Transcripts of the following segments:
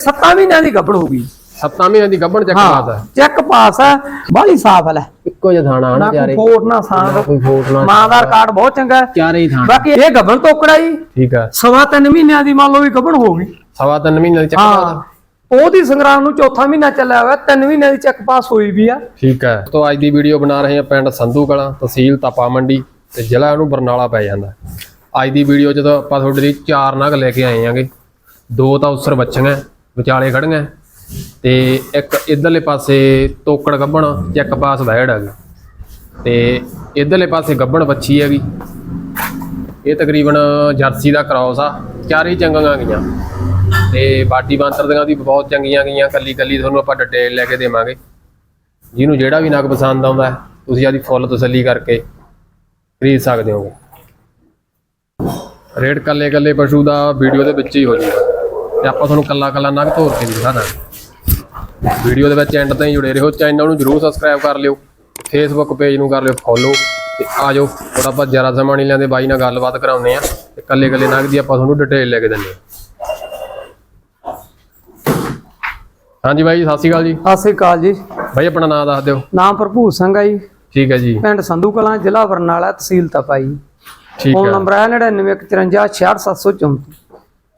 7 ਮਹੀਨਿਆਂ ਦੀ ਗੱਭਣ ਹੋ ਗਈ। ਸੱਤਾਂ ਮਹੀਨਿਆਂ ਦੀ ਗੱਭਣ ਚੱਕ ਹੈ ਚੈੱਕ ਪਾਸ ਹੈ ਬਾਹਲੀ ਸਾਫ਼ ਹੈ ਲੈ। ਇੱਕੋ ਜਿਹਾ ਥਾਣਾ ਨਾ ਹਨ ਕੋਈ ਚਾਰੇ ਫੋਟ ਨਾ ਸਾਂਗ ਕੋਈ ਫੋਟ ਨਾ ਮਾਂ ਦਾ ਰਿਕਾਰਡ ਬਹੁਤ ਚੰਗਾ ਹੈ। ਚਾਰੇ ਹੀ ਥਾਣਾ। ਬਾਕੀ ਇਹ ਗੱਭਣ ਤੋਕੜਾ ਜੀ। ਠੀਕ ਹੈ। ਸਵਾ ਤਿੰਨ ਮਹੀਨਿਆਂ ਦੀ ਮੰਨ ਲਓ ਵੀ ਗੱਭਣ ਹੋ ਗਈ। ਸਵਾ ਤਿੰਨ ਮਹੀਨਿਆਂ ਦੀ ਚੱਕ ਹਾਂ ਪਾਸ ਉਹਦੀ ਸੰਗਰਾਮ ਨੂੰ ਚੌਥਾ ਮਹੀਨਾ ਚੱਲਿਆ ਹੋਇਆ ਤਿੰਨ ਮਹੀਨਿਆਂ ਦੀ ਚੈੱਕ ਪਾਸ ਹੋਈ ਵੀ ਆ। ਠੀਕ ਹੈ। ਤੋਂ ਅੱਜ ਦੀ ਵੀਡੀਓ ਬਣਾ ਰਹੇ ਹਾਂ ਪਿੰਡ ਸੰਧੂ ਕਲਾਂ ਤਹਿਸੀਲ ਤਪਾ ਮੰਡੀ ਤੇ ਜ਼ਿਲ੍ਹਾ ਉਹਨੂੰ ਬਰਨਾਲਾ ਪੈ ਜਾਂਦਾ ਅੱਜ ਦੀ ਵੀਡੀਓ ਜਦੋਂ ਆਪਾਂ ਤੁਹਾਡੇ ਲਈ ਚਾਰ ਨਗ ਲੈ ਕੇ ਆਏ ਆਂਗੇ ਦੋ ਤਾਂ ਉਸਰ ਬੱਚੀਆਂ ਵਿਚਾਲੇ ਖੜੀਆਂ ਤੇ ਇੱਕ ਇਧਰਲੇ ਪਾਸੇ ਤੋਕੜ ਗੱਬਣ ਚੈੱਕ ਪਾਸ ਵੈੜ ਹੈਗੀ। ਤੇ ਇਧਰਲੇ ਪਾਸੇ ਗੱਬਣ ਵੱਛੀ ਹੈਗੀ। ਇਹ ਤਕਰੀਬਨ ਜਰਸੀ ਦਾ ਕ੍ਰਾਸ ਆ, ਚਾਰੇ ਹੀ ਚੰਗੀਆਂ ਗਈਆਂ। ਤੇ ਬਾਡੀ ਬਾਂਤਰ ਦੀਆਂ ਵੀ ਬਹੁਤ ਚੰਗੀਆਂ ਗਈਆਂ ਕੱਲੀ ਕੱਲੀ ਤੁਹਾਨੂੰ ਆਪਾਂ ਡਿਟੇਲ ਲੈ ਕੇ ਦੇਵਾਂਗੇ। ਜਿਹਨੂੰ ਜਿਹੜਾ ਵੀ ਨਗ ਪਸੰਦ ਆਉਂਦਾ ਤੁਸੀਂ ਆਦੀ ਫੁੱਲ ਤਸੱਲੀ ਕਰਕੇ ਖਰੀਦ ਸਕਦੇ ਹੋ ਰੇਟ ਕੱਲੇ ਕੱਲੇ ਪਸ਼ੂ ਦਾ ਵੀਡੀਓ ਦੇ ਵਿੱਚ ਹੀ ਹੋ ਜਾਊਗਾ ਤੇ ਆਪਾਂ ਤੁਹਾਨੂੰ ਕੱਲਾ ਕੱਲਾ ਨਗ ਤੋਰ ਕੇ ਵੀ ਦਿਖਾ ਦਾਂਗੇ। ਵੀਡੀਓ ਦੇ ਵਿੱਚ ਐਂਡ ਤਾਈਂ ਜੁੜੇ ਰਹੋ। ਚੈਨਲ ਨੂੰ ਜਰੂਰ ਸਬਸਕ੍ਰਾਈਬ ਕਰ ਲਿਓ। ਫੇਸਬੁੱਕ ਪੇਜ ਨੂੰ ਕਰ ਲਿਓ ਫੋਲੋ ਤੇ ਆ ਜਾਓ। ਥੋੜਾ ਆਪਾਂ ਜਰਾ ਸਮਾਂ ਨਹੀਂ ਲੈਂਦੇ ਬਾਈ ਨਾਲ ਗੱਲਬਾਤ ਕਰਾਉਂਦੇ ਆ ਤੇ ਕੱਲੇ ਕੱਲੇ ਨਗ ਦੀ ਆਪਾਂ ਤੁਹਾਨੂੰ ਡਿਟੇਲ ਲੈ ਕੇ ਦਿੰਦੇ ਆ ਹਾਂਜੀ ਬਾਈ ਸਤਿ ਸ਼੍ਰੀ ਅਕਾਲ ਜੀ। ਸਤਿ ਸ੍ਰੀ ਅਕਾਲ ਜੀ। ਬਾਈ ਆਪਣਾ ਨਾਮ ਦੱਸ ਦਿਓ। ਨਾਮ ਭਰਪੂਰ ਸਿੰਘ ਆ ਜੀ। ਠੀਕ ਹੈ ਜੀ। ਪਿੰਡ ਸੰਧੂ ਕਲਾਂ ਜ਼ਿਲ੍ਹਾ ਬਰਨਾਲਾ ਤਹਿਸੀਲ ਤਪਾਈ। ਠੀਕ ਫੋਨ ਹੈ। ਨੰਬਰ ਹੈ 9954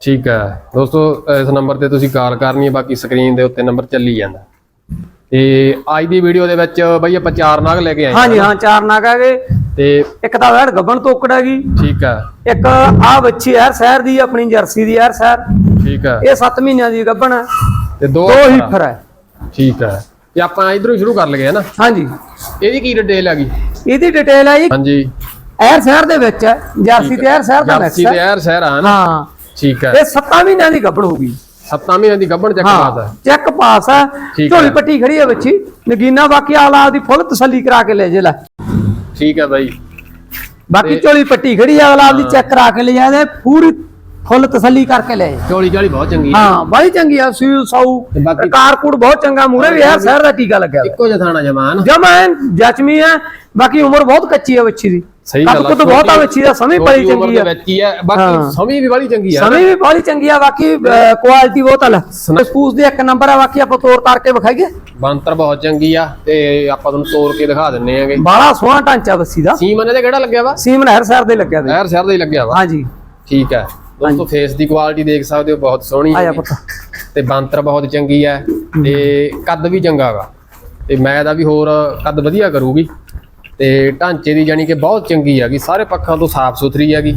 ਠੀਕ ਹੈ। ਦੋਸਤੋ ਇਸ ਨੰਬਰ ਤੇ ਤੁਸੀਂ ਕਾਲ ਕਰਨੀ ਹੈ ਬਾਕੀ ਸਕਰੀਨ ਦੇ ਉੱਤੇ ਨੰਬਰ ਚੱਲੀ ਜਾਂਦਾ। ਤੇ ਅੱਜ ਦੀ ਵੀਡੀਓ ਦੇ ਵਿੱਚ ਬਈ ਆਪਾਂ ਚਾਰ ਨਾਗ ਲੈ ਕੇ ਆਏ ਹਾਂਜੀ ਹਾਂ ਚਾਰ ਨਾਗ ਹੈਗੇ। ਤੇ ਇੱਕ ਤਾਂ ਵੈੜ ਗੱਬਣ ਤੋਕੜਾ ਗਈ ਠੀਕ ਹੈ। ਇੱਕ ਆ ਬੱਚੀ ਯਾਰ ਸ਼ਹਿਰ ਦੀ ਆਪਣੀ ਜਰਸੀ ਦੀ ਯਾਰ ਸ਼ਹਿਰ। ਠੀਕ ਹੈ। ਇਹ 7 ਮਹੀਨਿਆਂ ਦੀ ਗੱਬਣ ਹੈ। ਤੇ ਦੋ ਦੋ ਹੀ ਆ। ਫਰ ਹੈ। ਠੀਕ ਹੈ। ਤੇ ਆਪਾਂ ਇਧਰੋਂ ਸ਼ੁਰੂ ਕਰ ਲਗੇ ਨਾ? ਹਾਂਜੀ। ਇਹਦੀ ਕੀ ਡਿਟੇਲ ਹੈਗੀ? ਇਹਦੀ ਡਿਟੇਲ ਹੈ ਜੀ ਹਾਂਜੀ। ਐਰ ਸ਼ਹਿਰ ਦੇ ਵਿੱਚ ਹੈ। ਜਰਸੀ ਤੇ ਐਰ ਸ਼ਹਿਰ ਦਾ ਮਿਕਸ ਜਰਸੀ ਤੇ ਹੈ। ਯਾਰ ਸ਼ਹਿਰ ਆ ਨਾ? ਹਾਂ। ਠੀਕ ਹੈ। ਇਹ 7 ਮਹੀਨਿਆਂ ਦੀ ਗੱਬਣ ਹੋ ਗਈ। ਸੱਤਾਂ ਮਹੀਨਿਆਂ ਦੀ ਗੱਭਣ ਚੱਕ ਹਾਂ ਪਾਸ ਹੈ। ਚੈੱਕ ਪਾਸ ਹੈ। ਝੋਲੀ ਹੈ। ਪੱਟੀ ਖੜੀ ਹੈ ਬੱਚੀ ਨਗੀਨਾ ਬਾਕੀ ਆਲਾ ਦੀ ਫੁੱਲ ਤਸੱਲੀ ਕਰਾ ਕੇ ਲੈ ਜੇ ਲੈ। ਠੀਕ ਹੈ ਬਾਈ। ਬਾਕੀ ਝੋਲੀ ਪੱਟੀ ਖੜੀ ਹੈ ਅਗਲਾ ਆਪਦੀ ਚੈੱਕ ਕਰਾ ਕੇ ਲੈ ਜਾਦੇ ਪੂਰੀ ਫੁੱਲ ਤਸੱਲੀ ਕਰਕੇ ਲੈ। ਚੋਲੀ ਚਾਲੀ ਬਹੁਤ ਚੰਗੀ ਹੈ। ਹਾਂ ਬੜੀ ਚੰਗੀ ਆ ਸੂਲ ਸਾਊ ਕਾਰਕੂੜ ਬਹੁਤ ਚੰਗਾ ਮੂਰੇ ਵੀ ਯਾਰ ਸ਼ਹਿਰ ਦਾ ਟੀਕਾ ਲੱਗਿਆ। ਇੱਕੋ ਜਿਹਾ ਥਾਣਾ ਜਮਾਨ। ਜਮਾ ਐਨ ਜਚਮੀ ਹੈ ਬਾਕੀ ਉਮਰ ਬਹੁਤ ਕੱਚੀ ਹੈ ਬੱਚੀ ਦੀ। ਸਹੀ ਗੱਲ ਆ ਕੁੱਦ ਬਹੁਤ ਆ ਬੱਚੀ ਦਾ ਸਮੇਂ ਬੜੀ ਚੰਗੀ ਆ। ਵਿੱਚ ਹੀ ਹੈ ਬਾਕੀ ਹਾਂ। ਸਮੀ ਵੀ ਬੜੀ ਚੰਗੀ ਆ। ਸਮੇਂ ਵੀ ਬੜੀ ਚੰਗੀ ਆ ਬਾਕੀ ਕੁਆਲਿਟੀ ਬਹੁਤ ਆ ਸਪੂਸ ਦੀ ਇੱਕ ਨੰਬਰ ਆ ਬਾਕੀ ਆਪਾਂ ਤੋਰ ਤਾਰ ਕੇ ਵਿਖਾਈਏ। ਬੰਤਰ ਬਹੁਤ ਚੰਗੀ ਆ ਤੇ ਆਪਾਂ ਤੁਹਾਨੂੰ ਤੋੜ ਕੇ ਦਿਖਾ ਦਿੰਨੇ ਆਂਗੇ। ਬਾਲਾ ਸੋਹਣਾ ਢਾਂਚਾ ਬੱਸੀ ਦਾ। ਸੀਮਨ ਇਹਦੇ ਕਿਹੜਾ ਲੱਗਿਆ ਵਾ? ਸੀਮਨ ਹਰ ਸ਼ਹਿਰ ਦੇ ਲੱਗਿਆ ਦੇ ਨਹਿਰ ਸ਼ਹਿਰ ਦਾ ਹੀ ਲੱਗਿਆ ਵਾ। ਹਾਂਜੀ। ਠੀਕ ਹੈ ਦੋਸਤੋ ਫੇਸ ਦੀ ਕੁਆਲਿਟੀ ਦੇਖ ਸਕਦੇ ਹੋ ਬਹੁਤ ਸੋਹਣੀ। ਪੁੱਤ। ਤੇ ਬੰਤਰ ਬਹੁਤ ਚੰਗੀ ਹੈ ਤੇ ਕੱਦ ਵੀ ਚੰਗਾ ਗਾ ਤੇ ਮੈਂ ਦਾ ਵੀ ਹੋਰ ਕੱਦ ਵਧੀਆ ਕਰੂਗੀ। ਤੇ ਢਾਂਚੇ ਦੀ ਜਾਨੀ ਕਿ ਬਹੁਤ ਚੰਗੀ ਹੈਗੀ ਸਾਰੇ ਪੱਖਾਂ ਤੋਂ ਸਾਫ਼ ਸੁਥਰੀ ਹੈਗੀ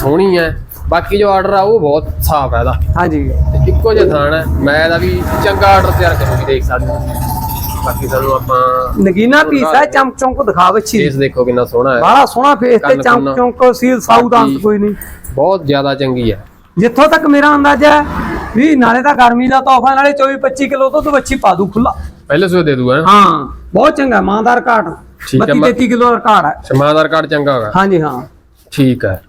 ਸੋਹਣੀ ਹੈ। ਬਾਕੀ ਜੋ ਆਰਡਰ ਆ ਉਹ ਬਹੁਤ ਸਾਫ਼ ਹੈ ਇਹਦਾ। ਹਾਂਜੀ। ਤੇ ਇੱਕੋ ਜਿਹਾ ਥਾਣ ਹੈ ਮੈਂ ਦਾ ਵੀ ਚੰਗਾ ਆਰਡਰ ਤਿਆਰ ਕਰੂਗੀ ਦੇਖ ਸਕਦੇ ਹੋ। ਬਾਕੀ ਸਾਨੂੰ ਆਪਾਂ ਨਗੀਨਾ ਪੀਸ ਹੈ ਚਮਕ ਚਮਕ ਦਿਖਾ ਬੱਚੀ ਫੇਸ ਦੇਖੋ ਕਿੰਨਾ ਸੋਹਣਾ ਹੈ। ਬਾਲਾ ਸੋਹਣਾ ਫੇਸ ਤੇ ਚਮਕ। ਚਮਕ ਸੀਲ ਸਾਊ ਦਾ ਅੰਤ ਕੋਈ ਨਹੀਂ। ਬਹੁਤ ਜ਼ਿਆਦਾ ਚੰਗੀ ਹੈ। ਜਿੱਥੋਂ ਤੱਕ ਮੇਰਾ ਅੰਦਾਜ਼ਾ ਹੈ ਵੀ ਨਾਲੇ ਤਾਂ ਗਰਮੀ ਦਾ ਤੋਹਫਾ ਨਾਲੇ 24 25 ਕਿਲੋ ਦੁੱਧ ਬੱਚੀ ਪਾ ਦੂ ਖੁੱਲਾ ਪਹਿਲੇ ਸੋ ਦੇ ਦੂਗਾ ਹਾਂ ਬਹੁਤ ਚੰਗਾ ਮਾਂਦਾਰ ਕਾਟ ਠੀਕ ਹੈ, 32 ਮੈਂ- 33 ਕਿਲੋ ਦਾ ਕਾਟ ਹੈ ਸਮਾਦਾਰ ਕਾਰਡ ਚੰਗਾ ਹੋਗਾ। ਹਾਂਜੀ ਹਾਂ। ਠੀਕ ਹੈ।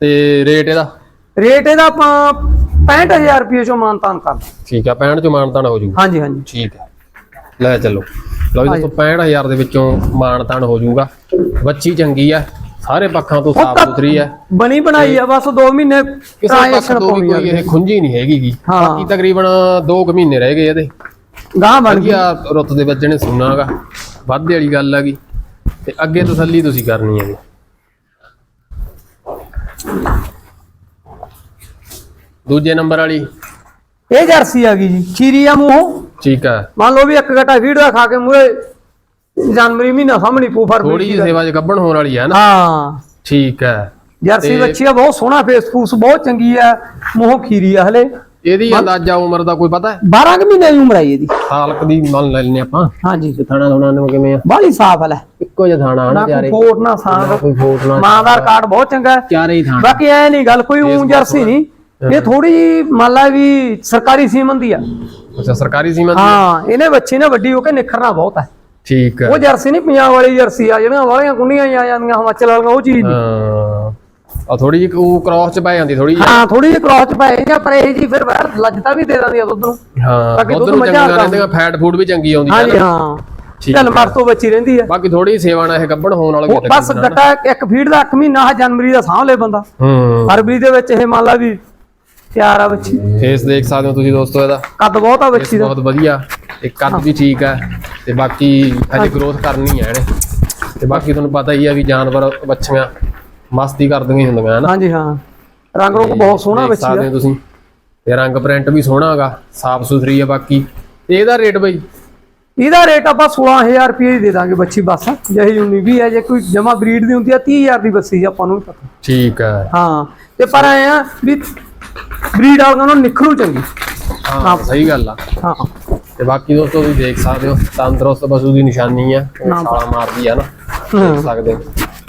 ਤੇ ਰੇਟ ਇਹਦਾ? ਰੇਟ ਇਹਦਾ ਆਪਾਂ 65000 ਰੁਪਏ ਚੋਂ ਮਾਨਤਾਨ ਕਰਦੇ ਠੀਕ ਹੈ 65 ਚ ਮਾਨਤਾਨ ਹੋ ਜੂਗਾ ਹਾਂਜੀ ਹਾਂਜੀ। ਠੀਕ ਹੈ। ਲੈ ਚੱਲੋ। ਲਓ ਜੀ ਦੋਸਤੋ 65000 ਦੇ ਵਿੱਚੋਂ ਮਾਨਤਾਨ ਹੋ ਜਾਊਗਾ ਬੱਚੀ ਚੰਗੀ ਹੈ। ਸਾਰੇ ਪੱਖਾਂ ਤੋਂ ਸਾਫ਼ ਸੁਥਰੀ ਹੈ। ਬਣੀ ਬਣਾਈ ਆ ਬਸ 2 ਮਹੀਨੇ ਕਿਸੇ ਪੱਖ ਤੋਂ ਵੀ ਕੋਈ ਆ ਇਹ ਖੁੰਝੀ ਨਹੀਂ ਹੈਗੀ। ਬਾਕੀ ਤਕਰੀਬਨ 2 ਕੁ ਮਹੀਨੇ ਰਹਿ ਗਏ ਇਹਦੇ। ਗਾਂ ਬਣ ਗਈ। ਵਧੀਆ ਰੁੱਤ ਦੇ ਵਿੱਚ ਨੇ ਸੁਣਾਗਾ। ਵਾਧੇ ਵਾਲੀ ਗੱਲ ਹੈਗੀ ਤੇ ਅੱਗੇ ਤਸੱਲੀ ਤੁਸੀਂ ਕਰਨੀ ਹੈਗੀ ਦੂਜੇ ਨੰਬਰ ਵਾਲੀ। ਇਹ ਜਰਸੀ ਆ ਗਈ ਜੀ ਚੀਰੀ ਆ ਮੂੰਹੋਂ। ਠੀਕ ਹੈ ਮੰਨ ਲਓ ਵੀ ਇੱਕ ਘਟਾ ਵੀਡੀਓ ਖਾ ਕੇ ਮੂਰੇ ਜਨਵਰੀ ਮਹੀਨਾ ਸਾਹਮਣੇ ਪੂ ਫਰਵਰੀ ਥੋੜੀ ਜਿਹੀ ਸੇਵਾ 'ਚ ਗੱਭਣ ਹੋਣ ਵਾਲੀ ਹੈ ਨਾ। ਹਾਂ। ਠੀਕ ਹੈ ਜਰਸੀ ਬੱਚੀ ਆ ਬਹੁਤ ਸੋਹਣਾ ਫੇਸ ਫੂਸ ਬਹੁਤ ਚੰਗੀ ਆ। ਮੂੰਹੋਂ ਖੀਰੀ ਆ ਹਲੇ। ਇਹਦੀ ਅੰਦਾਜ਼ਾ ਉਮਰ ਦਾ ਕੋਈ ਪਤਾ ਹੈ? 12 ਕੁ ਮਹੀਨੇ ਦੀ ਉਮਰ ਆਈ ਇਹਦੀ। ਸਾਲਕ ਦੀ ਮੰਨ ਲੈਣੇ ਆਪਾਂ। ਹਾਂਜੀ। ਥਾਣਾ ਥੋਣਾ ਨੂੰ ਕਿਵੇਂ ਆ? ਬਾਲੀ ਸਾਫ਼ ਹੈ ਲੈ। ਇੱਕੋ ਜਿਹਾ ਥਾਣਾ ਨਾ ਕੋਈ ਫੋਟ ਨਾ ਸਾਂਗ ਕੋਈ ਫੋਟ ਨਾ ਮਾਂ ਦਾ ਰਿਕਾਰਡ ਬਹੁਤ ਚੰਗਾ ਹੈ। ਚਾਰੇ ਹੀ ਥਾਣਾ। ਬਾਕੀ ਐ ਨਹੀਂ ਗੱਲ ਕੋਈ ਊਂ ਜਰਸੀ ਨਹੀਂ। ਇਹ ਥੋੜੀ ਜਿਹੀ ਮੰਨ ਲਾ ਵੀ ਸਰਕਾਰੀ ਸੀਮਨ ਦੀ ਆ। ਅੱਛਾ ਸਰਕਾਰੀ ਸੀਮਾ ਦੀ ਹਾਂ ਇਹਨੇ ਬੱਚੀ ਨੇ ਵੱਡੀ ਹੋ ਕੇ ਨਿਖਰਨਾ ਬਹੁਤ ਹੈ। ਠੀਕ ਹੈ। ਉਹ ਜਰਸੀ ਨਹੀਂ ਪੰਜਾਬ ਵਾਲੀ ਜਰਸੀ ਆ। ਜਿਹੜੀਆਂ ਵਾਲੀਆਂ ਕੁੰਡੀਆਂ ਹੀ ਆ ਜਾਂਦੀਆਂ ਹਿਮਾਚਲ ਵਾਲੀਆਂ ਉਹ ਚੀਜ਼ ਨਹੀਂ। ਹਾਂ। ਆ ਥੋੜੀ ਜਿਹੀ ਉਹ ਕ੍ਰਾਸ ਚ ਪੈ ਜਾਂਦੀ ਥੋੜੀ ਹਾਂ ਥੋੜੀ ਜਿਹੀ ਕ੍ਰਾਸ ਚ ਪਏ ਜਾਂ ਪਰ ਇਹ ਜੀ ਫਿਰ ਬਾਹਰ ਲੱਜਤਾ ਵੀ ਦੇ ਦਿੰਦੀ ਆ ਦੁੱਧ ਨੂੰ ਹਾਂ ਬਾਕੀ ਦੁੱਧ ਨੂੰ ਮੱਝਾਂ ਚੰਗੀਆਂ ਦਾ ਰਹਿੰਦੀਆਂ ਫੈਟ ਫੂਡ ਵੀ ਚੰਗੀ ਆਉਂਦੀ ਹੈ। ਹਾਂ ਚੱਲ ਮਰ ਤੋਂ ਬੱਚੀ ਰਹਿੰਦੀ ਆ। ਬਾਕੀ ਥੋੜੀ ਸੇਵਾ ਨਾਲ ਇਹ ਗੱਭਣ ਹੋਣ ਵਾਲਾ ਬਸ ਗੱਟਾ ਇੱਕ ਫੀਡ ਦਾ 1 ਮਹੀਨਾ ਆ ਜਨਵਰੀ ਦਾ ਸਾਂਭ ਲੈ ਬੰਦਾ। ਹੂੰ। ਫਰਵਰੀ ਦੇ ਵਿੱਚ ਇਹ ਮੰਨ ਲਾ ਵੀ ਤਿਆਰ ਆ ਬੱਚੀ। ਫੇਸ ਦੇਖ ਸਕਦੇ ਹੋ ਤੁਸੀਂ ਦੋਸਤੋ ਇਹਦਾ। ਕੱਦ ਬਹੁਤ ਆ ਬੱਚੀ ਦਾ। ਬਹੁਤ ਵਧੀਆ। ਤੇ ਕੱਦ ਵੀ ਠੀਕ ਹੈ ਤੇ ਬਾਕੀ ਹਜੇ ਗਰੋਥ ਕਰਨੀ ਹੈ ਇਹਨੇ। ਤੇ ਬਾਕੀ ਤੁਹਾਨੂੰ ਪਤਾ ਹੀ ਆ ਵੀ ਜਾਨਵਰ ਬੱਚੀਆਂ ਮਸਤੀ ਕਰਦੀਆਂ ਹੀ ਹੁੰਦੀਆਂ ਹਨ। ਹਾਂਜੀ ਹਾਂ। ਰੰਗ ਰੂਪ ਬਹੁਤ ਸੋਹਣਾ ਦਾ ਹੋ ਤੁਸੀਂ। ਤੇ ਰੰਗ ਪ੍ਰਿੰਟ ਵੀ ਸੋਹਣਾ ਹੈਗਾ ਸਾਫ਼ ਸੁਥਰੀ ਹੈ ਬਾਕੀ। ਤੇ ਇਹਦਾ ਰੇਟ ਬਈ? ਇਹਦਾ ਰੇਟ ਆਪਾਂ 16000 ਰੁਪਏ ਦੀ ਦੇ ਦਾਂਗੇ ਬੱਚੀ ਬਸ। ਜਿਹੀ ਉਨੀ ਵੀ ਹੈ ਜੇ ਕੋਈ ਜਮਾ ਬਰੀਡ ਦੀ ਹੁੰਦੀ ਆ 30000 ਦੀ ਬੱਸੀ ਆ, ਆਪਾਂ ਨੂੰ ਪਤਾ। ਠੀਕ ਹੈ ਹਾਂ। ਤੇ ਪਰ ਐ ਆ ਵੀ ਬਰੀਡ ਵਾਲਿਆਂ ਨੂੰ ਨਿਖਰੂ ਚੰਗੀ। ਹਾਂ ਸਹੀ ਗੱਲ ਆ। ਹਾਂ। ਤੇ ਬਾਕੀ ਦੋਸਤੋ ਤੁਸੀਂ ਦੇਖ ਸਕਦੇ ਹੋ ਤੰਦਰੁਸਤ ਪਸ਼ੂ ਦੀ ਨਿਸ਼ਾਨੀ ਨਾ। ਛਾਲਾ ਮਾਰਦੀ ਹੈ ਨਾ। ਦੇਖ ਸਕਦੇ ਹੋ।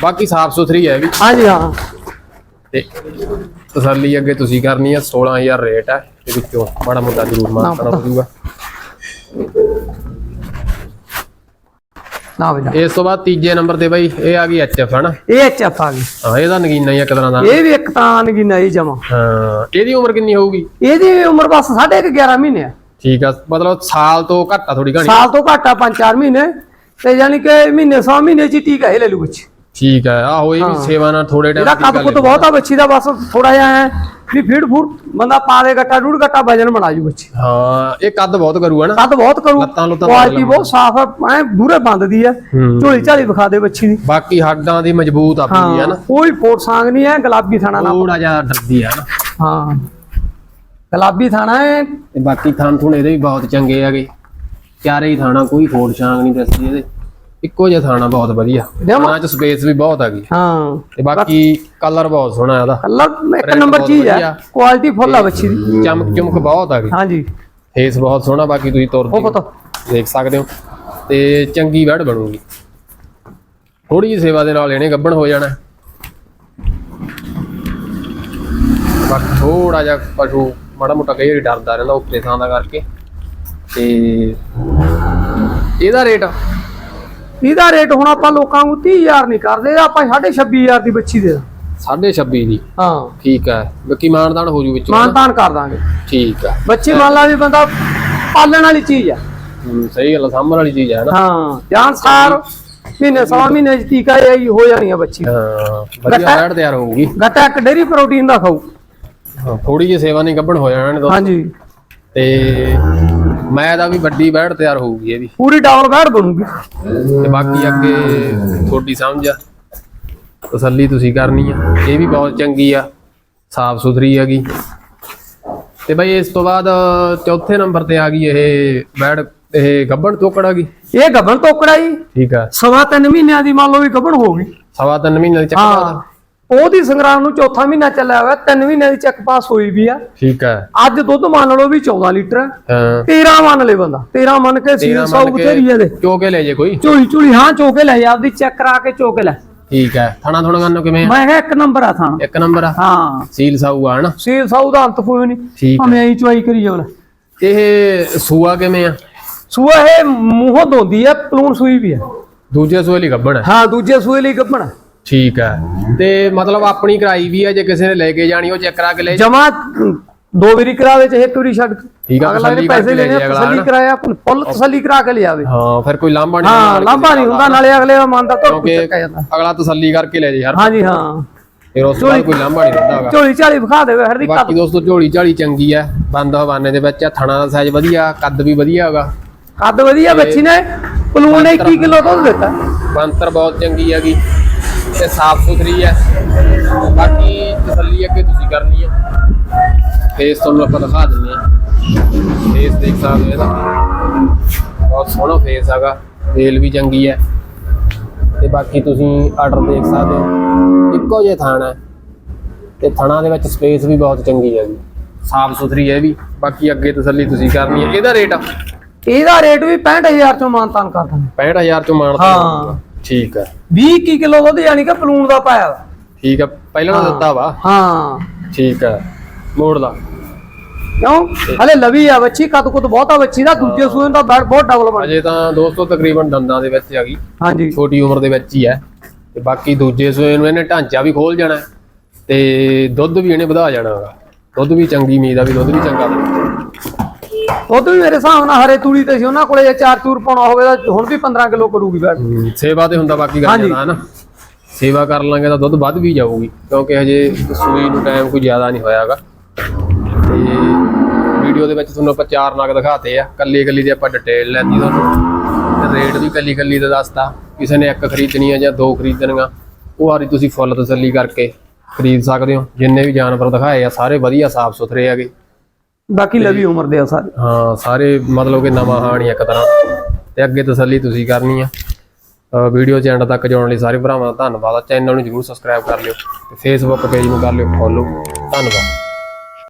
ਬਾਕੀ ਸਾਫ਼ ਸੁਥਰੀ ਹੈ ਵੀ। ਹਾਂਜੀ ਹਾਂ। ਤੇ ਤਸੱਲੀ ਅੱਗੇ ਤੁਸੀਂ ਕਰਨੀ ਹੈ 16000 ਰੇਟ ਹੈ ਤੇ ਵਿੱਚੋਂ ਮਾੜਾ ਮੋਟਾ ਜ਼ਰੂਰ ਮਾਰਨਾ ਪਤਾ। ਹੋ ਜਾਊਗਾ ਨਾ। ਬਜਾ ਇਸ ਤੋਂ ਬਾਅਦ ਤੀਜੇ ਨੰਬਰ ਤੇ ਬਾਈ ਇਹ ਆ ਗਈ ਐਚਐਫ ਹਨਾ? ਇਹ ਐਚਐਫ ਆ ਗਈ। ਹਾਂ ਇਹਦਾ ਨਗੀਨਾ ਹੀ ਇੱਕ ਤਰ੍ਹਾਂ ਦਾ। ਇਹ ਵੀ ਇੱਕ ਤਾਂ ਨਗੀ ਨਹੀਂ ਜਮਾ। ਹਾਂ ਇਹਦੀ ਉਮਰ ਕਿੰਨੀ ਹੋਊਗੀ? ਇਹਦੀ ਉਮਰ ਬਸ ਸਾਢੇ ਕੁ 11 ਮਹੀਨੇ ਆ। ਠੀਕ ਆ ਮਤਲਬ ਸਾਲ ਤੋਂ ਘੱਟ ਆ ਥੋੜੀ ਘਣੀ। ਸਾਲ ਤੋਂ ਘੱਟ ਆ 5-4 ਮਹੀਨੇ। ਤੇ ਯਾਨੀ ਕਿ ਮਹੀਨੇ ਸਵਾ ਮਹੀਨੇ ਚ ਹੀ ਟੀਕਾ ਇਹ ਲੈ ਲੂ ਬੱਚੀ ਠੀਕ ਹੈ। ਆਹੋ ਇਹ ਵੀ ਹਾਂ। ਸੇਵਾ ਨਾਲ ਥੋੜੇ ਟਾਈਮ ਇਹਦਾ ਕੱਦ ਕੁੱਦ ਬਹੁਤ ਆ ਬੱਚੀ ਦਾ ਬਸ ਥੋੜਾ ਜਿਹਾ ਹੈ ਵੀ ਫੀਡ ਫੂਡ ਬੰਦਾ ਪਾ ਦੇ ਗੱਟਾ ਡੂੜ ਗੱਟਾ ਵਜਨ ਬਣਾ ਜੂ ਬੱਚੀ। ਹਾਂ ਇਹ ਕੱਦ ਬਹੁਤ ਕਰੂ ਹਨਾ ਕੱਦ ਬਹੁਤ ਕਰੂ ਲੱਤਾਂ ਲੁੱਤਾਂ ਕੁਆਲਿਟੀ ਬਹੁਤ ਸਾਫ਼ ਆ ਐ ਦੂਰੇ ਬੰਦਦੀ ਹੂੰ। ਝੋਲੀ ਝਾਲੀ ਵਿਖਾ ਦੇ ਬੱਚੀ ਦੀ। ਬਾਕੀ ਹੱਡਾਂ ਦੀ ਮਜ਼ਬੂਤ ਆ ਪੂਰੀ ਹਾਂ ਹਨਾ ਕੋਈ ਫੋਟ ਸਾਂਗ ਨਹੀਂ ਹੈ ਗੁਲਾਬੀ ਥਾਣਾ ਨਾ। ਥੋੜਾ ਜਿਹਾ ਡਰਦੀ ਆ ਨਾ। ਹਾਂ। ਗੁਲਾਬੀ ਥਾਣਾ ਹੈ ਤੇ ਬਾਕੀ ਥਣ ਥੁਣ ਇਹਦੇ ਵੀ ਬਹੁਤ ਚੰਗੇ ਹੈਗੇ। ਚਾਰੇ ਹੀ ਥਾਣਾ ਕੋਈ ਫੋੜ ਛਾਂਗ ਨਹੀਂ ਦੱਸਦੀ ਇਹਦੇ। ਇੱਕੋ ਜਿਹਾ ਥਾਣਾ ਬਹੁਤ ਵਧੀਆ। ਥਾਣਾ ਚ ਸਪੇਸ ਵੀ ਬਹੁਤ ਹੈਗੀ। ਹਾਂ। ਤੇ ਬਾਕੀ ਕਲਰ ਬਹੁਤ ਸੋਹਣਾ ਇਹਦਾ। ਕਲਰ ਇੱਕ ਨੰਬਰ ਚੀਜ਼ ਵਧੀਆ। ਕੁਆਲਿਟੀ ਫੁੱਲ ਆ ਬੱਚੀ ਦੀ। ਚਮਕ ਚਮਕ ਬਹੁਤ ਹੈਗੀ। ਹਾਂਜੀ। ਫੇਸ ਬਹੁਤ ਸੋਹਣਾ ਬਾਕੀ ਤੁਸੀਂ ਤੁਰਦੀ ਦੇਖ ਸਕਦੇ ਹੋ। ਤੇ ਚੰਗੀ ਵੜ ਬਣੂਗੀ। ਥੋੜੀ ਜਿਹੀ ਸੇਵਾ ਦੇ ਨਾਲ ਇਹਨੇ ਗੱਬਣ ਹੋ ਜਾਣਾ। ਬਾਕੀ ਥੋੜਾ ਜਿਹਾ ਪਸ਼ੂ ਮਾੜਾ ਮੋਟਾ ਕਈ ਵਾਰੀ ਡਰਦਾ ਰਹਿੰਦਾ ਉੱਤੇ ਥਾਂ ਦਾ ਕਰਕੇ। ਤੇ ਇਹਦਾ ਰੇਟ ਇਹਦਾ ਰੇਟ ਹੁਣ ਆਪਾਂ ਲੋਕਾਂ ਨੂੰ 30000 ਨਹੀਂ ਕਰਦੇ ਆਪਾਂ 26500 ਦੀ ਬੱਚੀ ਦੇ ਦਾਂ। 26.5 ਦੀ? ਹਾਂ। ਠੀਕ ਹੈ। ਬਾਕੀ ਮਾਨਦਾਨ ਹੋ ਜੂ ਵਿੱਚ। ਮਾਨਤਾਨ ਕਰ ਦਾਂਗੇ। ਠੀਕ ਹੈ। ਬੱਚੀ ਮੰਨ ਲਾ ਵੀ ਬੰਦਾ ਪਾਲਣ ਵਾਲੀ ਚੀਜ਼ ਆ। ਸਹੀ ਗੱਲ ਆ, ਸਾਂਭਣ ਵਾਲੀ ਚੀਜ਼ ਹੈ ਨਾ? ਹਾਂ ਜਾਨ ਸਾਰ ਮਹੀਨੇ ਸਵਾ ਮਹੀਨੇ ਚ ਟੀਕਾ ਇਹ ਹੋ ਜਾਣੀ ਆ ਬੱਚੀ। ਹਾਂ ਵਧੀਆ ਵੈੜ ਤਿਆਰ ਹੋਊਗੀ। ਗੱਟਾ ਇੱਕ ਡੇਰੀ ਪ੍ਰੋਟੀਨ ਦਾ ਖਾਊ। ਥੋੜੀ ਜਿਹੀ ਸੇਵਾ ਨਹੀਂ ਗੱਬਣ ਹੋ ਜਾਣਾ ਨੇ ਹਾਂਜੀ। ਤੇ ਮੈਂ ਦਾ ਵੀ ਵੱਡੀ ਵੈੜ ਤਿਆਰ ਹੋਊਗੀ ਇਹ ਵੀ। ਪੂਰੀ ਡਬਲ ਬੈਡ ਬਣੂਗੀ। ਤੇ ਬਾਕੀ ਅੱਗੇ ਤੁਹਾਡੀ ਸਮਝ ਆ। ਤਸੱਲੀ ਤੁਸੀਂ ਕਰਨੀ ਆ। ਇਹ ਵੀ ਬਹੁਤ ਚੰਗੀ ਆ। ਸਾਫ਼ ਸੁਥਰੀ ਹੈਗੀ। ਤੇ ਬਈ ਇਸ ਤੋਂ ਬਾਅਦ ਚੌਥੇ ਨੰਬਰ ਤੇ ਆ ਗਈ ਇਹ ਵੈੜ ਇਹ ਗੱਬਣ ਤੋਕੜ ਗਈ ਇਹ ਗੱਭਣ ਤੋਕੜਾ ਜੀ। ਠੀਕ ਆ। ਸਵਾ ਤਿੰਨ ਮਹੀਨਿਆਂ ਦੀ ਮੰਨ ਲਓ ਵੀ ਗੱਭਣ ਹੋ ਗਈ। ਸਵਾ ਤਿੰਨ ਮਹੀਨੇ ਦੀ ਚੱਕਰ ਉਹਦੀ ਸੰਗਰਾਮ ਨੂੰ ਚੌਥਾ ਮਹੀਨਾ ਚੱਲਿਆ ਹੋਇਆ ਤਿੰਨ ਮਹੀਨਿਆਂ ਦੀ ਚੱਕ ਪਾਸ ਹੋਈ ਵੀ ਆ। ਠੀਕ ਆ। ਅੱਜ ਦੁੱਧ ਮੰਨ ਲਓ ਵੀ 14 ਲੀਟਰ ਹੈ ਹਾਂ। 13 ਮੰਨ ਲੈ ਬੰਦਾ 13 ਮੰਨ ਕੇ ਸੀ 13 ਸੌ ਬਥੇਰੀ ਇਹਦੇ। ਕੇ ਚੋ ਕੇ ਲੈ ਜੇ ਕੋਈ। ਝੋਲੀ ਝੋਲੀ ਹਾਂ ਚੋਕੇ ਲੈ ਜਾ ਆਪਦੀ ਚੈੱਕ ਕਰਾ ਕੇ ਚੋਕੇ ਲੈ। ਠੀਕ ਹੈ ਥਣਾ ਥੋੜਾ ਗੰਨੋ ਕਿਵੇਂ ਆ? ਮੈਂ ਕਿਹਾ ਇੱਕ ਨੰਬਰ ਆ ਥਾਂ ਇੱਕ ਨੰਬਰ ਆ? ਹਾਂ। ਸੀਲ ਸਾਊ ਆ ਹਨਾ? ਸੇਲ ਸਾਊ ਦਾ ਅੰਤ ਕੋਈ ਨਹੀਂ। ਠੀਕ ਹਮੇ ਆਈ ਚੁਆਈ ਕਰੀ ਜਾਵਲਾ ਇਹ ਸੂਆ ਕਿਵੇਂ ਆ? ਸੂਆ ਇਹ ਮੂੰਹੋਂ ਦੋਂਦੀ ਆ ਪਲੂਣ ਸੂਈ ਵੀ ਆ। ਦੂਜੇ ਸੂਏ ਲਈ ਗੱਬਣ ਹੈ ਹਾਂ ਦੂਜੇ ਸੂਏ ਲਈ ਗੱਭਣਾ ਠੀਕ ਹੈ। ਤੇ ਮਤਲਬ ਆਪਣੀ ਕਰਾਈ ਵੀ ਹੈ ਜੇ ਕਿਸੇ ਨੇ ਲੈ ਕੇ ਜਾਣੀ ਉਹ ਚੈੱਕ ਕਰਾ ਕੇ ਲੈ ਜਾ ਜਮਾ ਦੋ ਵਾਰੀ ਕਰਾਵੇ ਚਾਹੇ ਇੱਕ ਵਾਰੀ ਛੱਡ। ਠੀਕ ਆ, ਅਗਲਾ ਨੇ ਤਸੱਲੀ ਪੈਸੇ ਕਰਕੇ ਲੈ ਲੈਣੇ ਅਗਲਾ, ਤਸੱਲੀ। ਕਰਾਇਆ ਫੁੱਲ ਤਸੱਲੀ ਕਰਾ ਕੇ ਲਿਆਵੇ। ਹਾਂ ਫਿਰ ਕੋਈ ਲਾਂਭਾ ਨਹੀਂ ਹਾਂ ਲਾਂਭਾ ਨਹੀਂ ਹੁੰਦਾ ਨਾਲੇ ਅਗਲੇ ਦਾ ਮਨ ਦਾ ਧੁਰ ਕਿਉਂਕਿ ਜਾਂਦਾ। ਅਗਲਾ ਤਸੱਲੀ ਕਰਕੇ ਲੈ ਜੇ ਯਾਰ ਹਾਂਜੀ ਹਾਂ। ਫਿਰ ਉਸ ਤੋਂ ਬਾਅਦ ਕੋਈ ਲਾਂਭਾ ਨਹੀਂ ਹੁੰਦਾ ਹੈਗਾ। ਝੋਲੀ ਝਾਲੀ ਵਿਖਾ ਦੇਵੇ ਹਰ ਦੀ ਬਾਕੀ ਦੋਸਤੋ ਝੋਲੀ ਝਾਲੀ ਚੰਗੀ ਆ ਬੰਦ ਹਵਾਨੇ ਦੇ ਵਿੱਚ ਆ, ਥਣਾ ਦਾ ਸਾਈਜ਼ ਵਧੀਆ ਕੱਦ ਵੀ ਵਧੀਆ ਹੈਗਾ। ਕੱਦ ਵਧੀਆ ਬੱਚੀ ਨੇ ਪਲੂਣ ਨੇ 21 ਕਿਲੋ ਦੁੱਧ ਦਿੱਤਾ। ਬੰਤਰ ਬਹੁਤ ਚੰਗੀ ਹੈਗੀ। ਤੇ ਸਾਫ਼ ਸੁਥਰੀ ਹੈ। ਬਾਕੀ ਤਸੱਲੀ ਅੱਗੇ ਤੁਸੀਂ ਕਰਨੀ ਹੈ। ਫੇਸ ਤੁਹਾਨੂੰ ਆਪਾਂ ਦਿਖਾ ਦਿੰਦੇ ਆ ਫੇਸ ਦੇਖ ਸਕਦੇ ਹੋ ਇਹਦਾ। ਬਹੁਤ ਸੋਹਣਾ ਫੇਸ ਹੈਗਾ। ਰੇਲ ਵੀ ਚੰਗੀ ਹੈ। ਤੇ ਬਾਕੀ ਤੁਸੀਂ ਆਰਡਰ ਦੇਖ ਸਕਦੇ ਹੋ। ਇੱਕੋ ਜਿਹਾ ਥਾਣਾ ਹੈ। ਤੇ ਥਣਾ ਦੇ ਵਿੱਚ ਸਪੇਸ ਵੀ ਬਹੁਤ ਚੰਗੀ ਹੈਗੀ ਸਾਫ਼ ਸੁਥਰੀ ਹੈ ਵੀ। ਬਾਕੀ ਅੱਗੇ ਤਸੱਲੀ ਤੁਸੀਂ ਕਰਨੀ ਹੈ। ਇਹਦਾ ਰੇਟ ਇਹਦਾ ਰੇਟ ਵੀ 65000 ਚੋਂ ਮਾਨਤਾਨ ਕਰ ਦਾਂਗੇ 65000 ਚੋਂ ਮਾਨਤਾ ਹਾਂ। ਠੀਕ ਹੈ 20 21 ਕਿਲੋ ਦੁੱਧ ਯਾਨੀ ਕਿ ਪਲੂਣ ਦਾ ਪਾਇਆ ਵਾ। ਠੀਕ ਹੈ ਪਹਿਲਾਂ ਤਾਂ ਦਿੱਤਾ ਵਾ। ਹਾਂ। ਠੀਕ ਹੈ ਮੋੜ ਲਾ। ਕਿਉਂ? ਹਲੇ ਲਵੀ ਆ ਬੱਚੀ ਕੱਦ ਕੁੱਦ ਬਹੁਤ ਆ ਬੱਚੀ ਦਾ ਦੂਜੇ ਸੂਏ ਦਾ ਬੈਡ ਬਹੁਤ ਡਬਲ ਬਣ ਅਜੇ ਤਾਂ ਦੋਸਤੋ ਤਕਰੀਬਨ ਦੰਦਾਂ ਦੇ ਵਿੱਚ ਆ ਗਈ ਹਾਂਜੀ। ਛੋਟੀ ਉਮਰ ਦੇ ਵਿੱਚ ਹੀ ਹੈ ਤੇ ਬਾਕੀ ਦੂਜੇ ਸੂਏ ਨੂੰ ਇਹਨੇ ਢਾਂਚਾ ਵੀ ਖੋਲ ਜਾਣਾ। ਤੇ ਦੁੱਧ ਵੀ ਇਹਨੇ ਵਧਾ ਜਾਣਾ ਹੈਗਾ ਦੁੱਧ ਵੀ ਚੰਗੀ ਉਮੀਦ ਆ ਵੀ ਦੁੱਧ ਵੀ ਚੰਗਾ ਦੁੱਧ ਵੀ ਮੇਰੇ ਹਿਸਾਬ ਨਾਲ ਹਰੇ ਤੂੜੀ ਤੇ ਸੀ ਉਹਨਾਂ ਕੋਲੇ ਜੇ ਚਾਰ ਚੂਰ ਪਾਉਣਾ ਹੋਵੇ ਤਾਂ ਹੁਣ ਵੀ 15 ਕਿਲੋ ਕਰੂਗੀ ਹਮ, ਸੇਵਾ ਤੇ ਹੁੰਦਾ ਬਾਕੀ ਗੱਲ ਹਾਂਜੀ। ਜਾਂਦਾ ਸੇਵਾ ਕਰ ਲਾਂਗੇ ਤਾਂ ਦੁੱਧ ਵੱਧ ਵੀ ਜਾਊਗੀ ਕਿਉਂਕਿ ਹਜੇ ਸੂਈ ਨੂੰ ਟਾਈਮ ਕੋਈ ਜ਼ਿਆਦਾ ਨਹੀਂ ਹੋਇਆਗਾ। ਵੀਡੀਓ ਦੇ ਵਿੱਚ ਤੁਹਾਨੂੰ ਆਪਾਂ ਚਾਰ ਨਗ ਦਿਖਾਤੇ ਆ ਕੱਲੀ ਕੱਲੀ ਦੀ ਆਪਾਂ ਡਿਟੇਲ ਲੈਤੀ ਤੁਹਾਨੂੰ। ਤੇ ਰੇਟ ਵੀ ਕੱਲੀ ਕੱਲੀ ਦਾ ਦੱਸਤਾ ਕਿਸੇ ਨੇ ਇੱਕ ਖਰੀਦਣੀ ਆ ਜਾਂ ਦੋ ਖਰੀਦਣੀਆਂ ਉਹ ਵਾਰੀ ਤੁਸੀਂ ਫੁੱਲ ਤਸੱਲੀ ਕਰਕੇ ਖਰੀਦ ਸਕਦੇ ਹੋ। ਜਿੰਨੇ ਵੀ ਜਾਨਵਰ ਦਿਖਾਏ ਆ ਸਾਰੇ ਵਧੀਆ ਸਾਫ਼ ਸੁਥਰੇ ਹੈਗੇ। ਬਾਕੀ ਲਵੀ ਉਮਰ ਦੇ ਆ ਸਾਰੇ। ਹਾਂ ਸਾਰੇ ਮਤਲਬ ਕਿ ਨਵਾਂ ਹਾਣੀ ਇੱਕ ਤਰ੍ਹਾਂ। ਤੇ ਅੱਗੇ ਤਸੱਲੀ ਤੁਸੀਂ ਕਰਨੀ ਆ। ਵੀਡੀਓ ਚ ਐਂਡ ਤੱਕ ਜੁੜਨ ਲਈ ਸਾਰੇ ਭਰਾਵਾਂ ਦਾ ਧੰਨਵਾਦ ਚੈਨਲ ਨੂੰ ਜਰੂਰ ਸਬਸਕ੍ਰਾਈਬ ਕਰ ਲਿਓ। ਤੇ ਫੇਸਬੁੱਕ ਪੇਜ ਨੂੰ ਕਰ ਲਿਓ। ਫੋਲੋ ਧੰਨਵਾਦ।